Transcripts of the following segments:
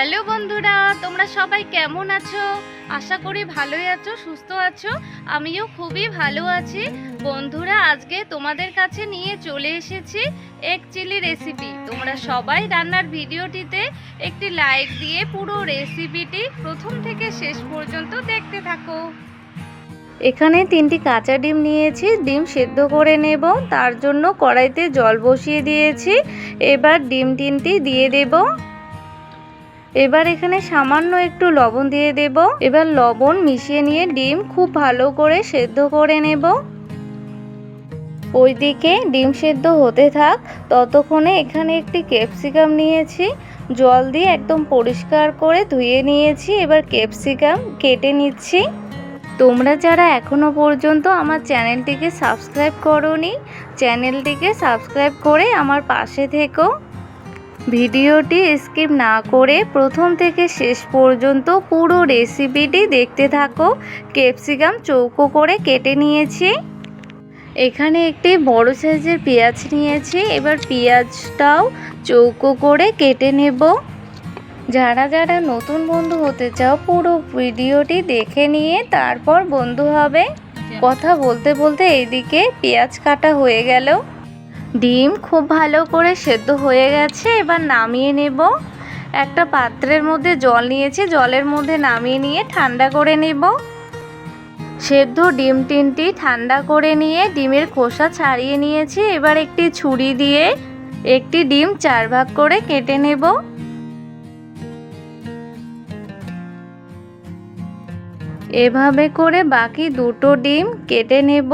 Hello বন্ধুরা, তোমরা সবাই কেমন আছো? আশা করি ভালোই আছো, সুস্থ আছো। আমিও খুবই ভালো আছি। বন্ধুরা, আজকে তোমাদের কাছে নিয়ে চলে এসেছি এক চিলি রেসিপি তোমরা সবাই রান্নার ভিডিওটিতে একটি লাইক দিয়ে পুরো রেসিপিটি প্রথম থেকে শেষ পর্যন্ত দেখতে থাকো। এখানে তিনটি কাঁচা ডিম নিয়েছি, ডিম সেদ্ধ করে নেব, তার জন্য কড়াইতে জল বসিয়ে দিয়েছি। এবার ডিম তিনটি দিয়ে দেবো। এবার এখানে সামান্য একটু লবণ দিয়ে দেব। এবার লবণ মিশিয়ে নিয়ে ডিম খুব ভালো করে সেদ্ধ করে নেব। ওইদিকে ডিম সেদ্ধ হতে থাক, ততক্ষণে এখানে একটি ক্যাপসিকাম নিয়েছি। জল দিয়ে একদম পরিষ্কার করে ধুয়ে নিয়েছি, এবার ক্যাপসিকাম কেটে নিচ্ছি। তোমরা যারা এখনও পর্যন্ত আমার চ্যানেলটিকে সাবস্ক্রাইব করনি, চ্যানেলটিকে সাবস্ক্রাইব করে আমার পাশে থেকো। ভিডিওটি স্কিপ না করে প্রথম থেকে শেষ পর্যন্ত পুরো রেসিপিটি দেখতে থাকো। ক্যাপসিকাম চৌকো করে কেটে নিয়েছি। এখানে একটি বড় সাইজের পেঁয়াজ নিয়েছি। এবার পেঁয়াজটাও চৌকো করে কেটে নেব। যারা যারা নতুন বন্ধু হতে চাও, পুরো ভিডিওটি দেখে নিয়ে তারপর বন্ধু হবে। কথা বলতে বলতে এইদিকে পেঁয়াজ কাটা হয়ে গেল। ডিম খুব ভালো করে সেদ্ধ হয়ে গেছে, এবার নামিয়ে নেব। একটা পাত্রের মধ্যে জল নিয়েছি, জলের মধ্যে নামিয়ে নিয়ে ঠান্ডা করে নেব। সেদ্ধ ডিম তিনটি ঠান্ডা করে নিয়ে ডিমের খোসা ছাড়িয়ে নিয়েছি, এবার একটি ছুরি দিয়ে একটি ডিম চার ভাগ করে কেটে নেব। এভাবে করে বাকি দুটো ডিম কেটে নেব।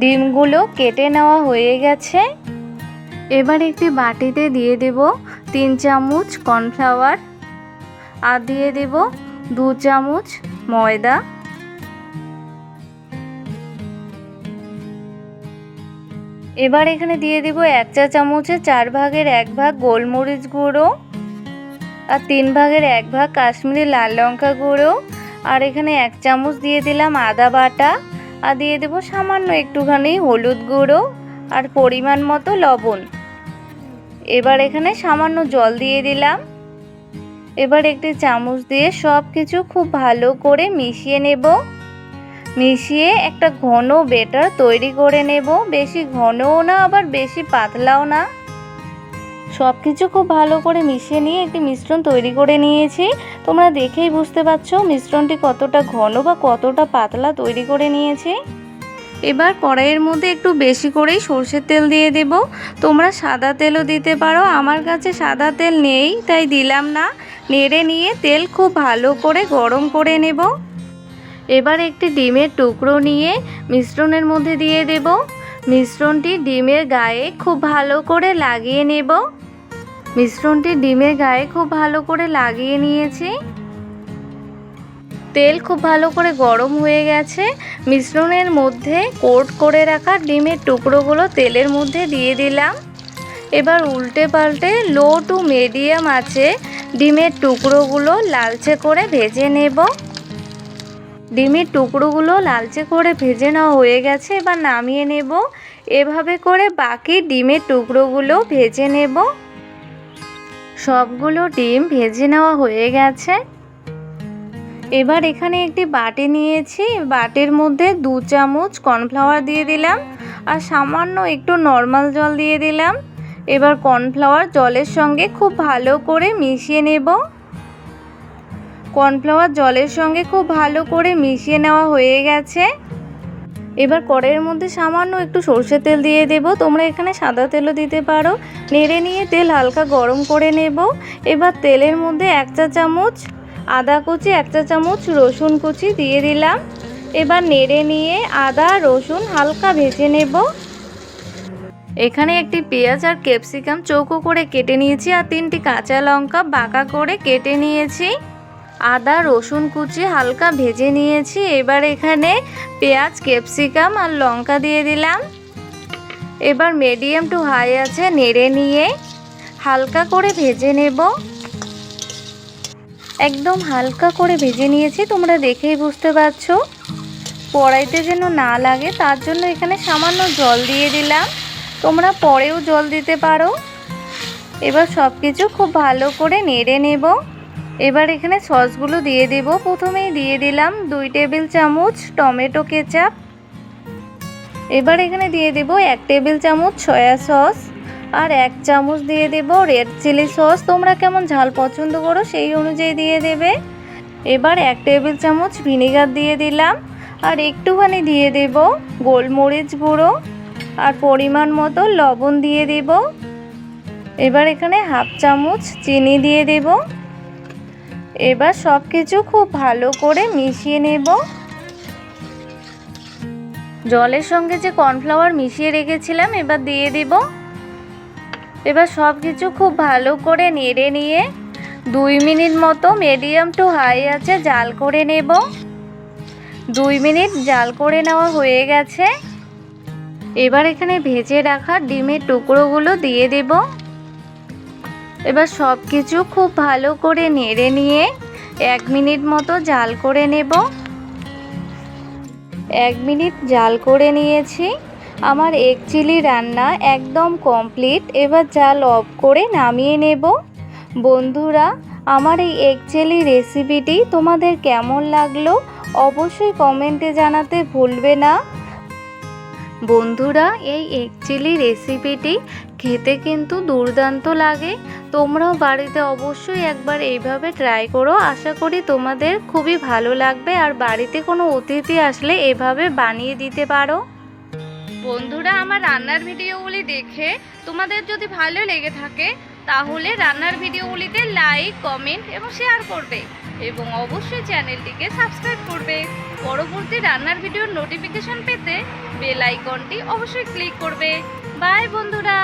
ডিমগুলো কেটে নেওয়া হয়ে গেছে। এবার একটি বাটিতে দিয়ে দেব তিন চামচ কর্নফ্লাওয়ার আর দিয়ে দেব দু চামচ ময়দা। এবার এখানে দিয়ে দেব এক চা চামচে চার ভাগের এক ভাগ গোলমরিচ গুঁড়ো আর তিন ভাগের এক ভাগ কাশ্মীরি লাল লঙ্কা গুঁড়ো। আর এখানে এক চামচ দিয়ে দিলাম আদা বাটা। আর দিয়ে দেবো সামান্য একটুখানি হলুদ গুঁড়ো আর পরিমাণ মতো লবণ। এবার এখানে সামান্য জল দিয়ে দিলাম। এবার একটি চামচ দিয়ে সব কিছু খুব ভালো করে মিশিয়ে নেব। মিশিয়ে একটা ঘন বেটার তৈরি করে নেব। বেশি ঘনও না, আবার বেশি পাতলাও না। সব কিছু খুব ভালো করে মিশিয়ে নিয়ে একটি মিশ্রণ তৈরি করে নিয়েছি। তোমরা দেখেই বুঝতে পারছ মিশ্রণটি কতটা ঘন বা কতটা পাতলা তৈরি করে নিয়েছি। এবার কড়াইয়ের মধ্যে একটু বেশি করেই সর্ষের তেল দিয়ে দেব। তোমরা সাদা তেলও দিতে পারো, আমার কাছে সাদা তেল নেই, তাই দিলাম না। নেড়ে নিয়ে তেল খুব ভালো করে গরম করে নেব। এবার একটি ডিমের টুকরো নিয়ে মিশ্রণের মধ্যে দিয়ে দেব। মিশ্রণটি ডিমের গায়ে খুব ভালো করে লাগিয়ে নেব। মিশ্রণটি ডিমের গায়ে খুব ভালো করে লাগিয়ে নিয়েছি। তেল খুব ভালো করে গরম হয়ে গেছে। মিশ্রণের মধ্যে কোট করে রাখা ডিমের টুকরোগুলো তেলের মধ্যে দিয়ে দিলাম। এবার উল্টে পাল্টে লো টু মিডিয়াম আছে ডিমের টুকরোগুলো লালচে করে ভেজে নেব। ডিমের টুকরোগুলো লালচে করে ভেজে নেওয়া হয়ে গেছে, এবার নামিয়ে নেব। এভাবে করে বাকি ডিমের টুকরোগুলো ভেজে নেব। সবগুলো ডিম ভেজে নেওয়া হয়ে গেছে। এবার এখানে একটি বাটি নিয়েছি। বাটির মধ্যে দু চামচ কর্নফ্লাওয়ার দিয়ে দিলাম আর সামান্য একটু নর্মাল জল দিয়ে দিলাম। এবার কর্নফ্লাওয়ার জলের সঙ্গে খুব ভালো করে মিশিয়ে নেব। কর্নফ্লাওয়ার জলের সঙ্গে খুব ভালো করে মিশিয়ে নেওয়া হয়ে গেছে। এবার কড়াইয়ের মধ্যে সামান্য একটু সর্ষের তেল দিয়ে দেব। তোমরা এখানে সাদা তেলও দিতে পারো। নেড়ে নিয়ে তেল হালকা গরম করে নেব। এবার তেলের মধ্যে এক চা চামচ আদা কুচি, এক চা চামচ রসুন কুচি দিয়ে দিলাম। এবার নেড়ে নিয়ে আদা, রসুন হালকা ভেজে নেব। এখানে একটি পেঁয়াজ আর ক্যাপসিকাম চৌকো করে কেটে নিয়েছি আর তিনটি কাঁচা লঙ্কা বাঁকা করে কেটে নিয়েছি। আদা, রসুন কুচি হালকা ভেজে নিয়েছি। এবার এখানে পেঁয়াজ, ক্যাপসিকাম আর লঙ্কা দিয়ে দিলাম। এবার মিডিয়াম টু হাই আছে, নেড়ে নিয়ে হালকা করে ভেজে নেব। একদম হালকা করে ভেজে নিয়েছি, তোমরা দেখেই বুঝতে পারছ। কড়াইতে যেন না লাগে, তার জন্য এখানে সামান্য জল দিয়ে দিলাম। তোমরা পরেও জল দিতে পারো। এবার সব কিছু খুব ভালো করে নেড়ে নেব। এবার এখানে সসগুলো দিয়ে দেব। প্রথমেই দিয়ে দিলাম দুই টেবিল চামচ টমেটো কেচাপ। এবার এখানে দিয়ে দেব এক টেবিল চামচ সয়া সস আর এক চামচ দিয়ে দেব রেড চিলি সস। তোমরা কেমন ঝাল পছন্দ করো সেই অনুযায়ী দিয়ে দেবে। এবার এক টেবিল চামচ ভিনেগার দিয়ে দিলাম আর একটুখানি দিয়ে দেব গোলমরিচ গুঁড়ো আর পরিমাণ মতো লবণ দিয়ে দেব। এবার এখানে হাফ চামচ চিনি দিয়ে দেব। এবার সব কিছু খুব ভালো করে মিশিয়ে নেব। জলের সঙ্গে যে কর্নফ্লাওয়ার মিশিয়ে রেখেছিলাম, এবার দিয়ে দেব। এবার সব কিছু খুব ভালো করে নেড়ে নিয়ে দুই মিনিট মতো মিডিয়াম টু হাই আছে জাল করে নেব। দুই মিনিট জাল করে নেওয়া হয়ে গেছে। এবার এখানে ভেজে রাখা ডিমের টুকরোগুলো দিয়ে দেব। এবার সব কিছু খুব ভালো করে নেড়ে নিয়ে এক মিনিট মতো জাল করে নেব। এক মিনিট জাল করে নিয়েছি। আমার এক চিলি রান্না একদম কমপ্লিট। এবার জাল অফ করে নামিয়ে নেব। বন্ধুরা, আমার এই এক চিলি রেসিপিটি তোমাদের কেমন লাগল অবশ্যই কমেন্টে জানাতে ভুলবে না। বন্ধুরা, এই এক চিলি রেসিপিটি খেতে কিন্তু দুর্দান্ত লাগে। তোমরাও বাড়িতে অবশ্যই একবার এইভাবে ট্রাই করো। আশা করি তোমাদের খুবই ভালো লাগবে। আর বাড়িতে কোনো অতিথি আসলে এভাবে বানিয়ে দিতে পারো। বন্ধুরা, আমার রান্নার ভিডিওগুলি দেখে তোমাদের যদি ভালো লেগে থাকে, তাহলে রান্নার ভিডিওগুলিতে লাইক কমেন্ট এবং শেয়ার করবে। এবং অবশ্যই চ্যানেলটিকে সাবস্ক্রাইব করবে। পরবর্তী রান্নার ভিডিওর নোটিফিকেশন পেতে বেল আইকনটি অবশ্যই ক্লিক করবে। বাই বন্ধুরা।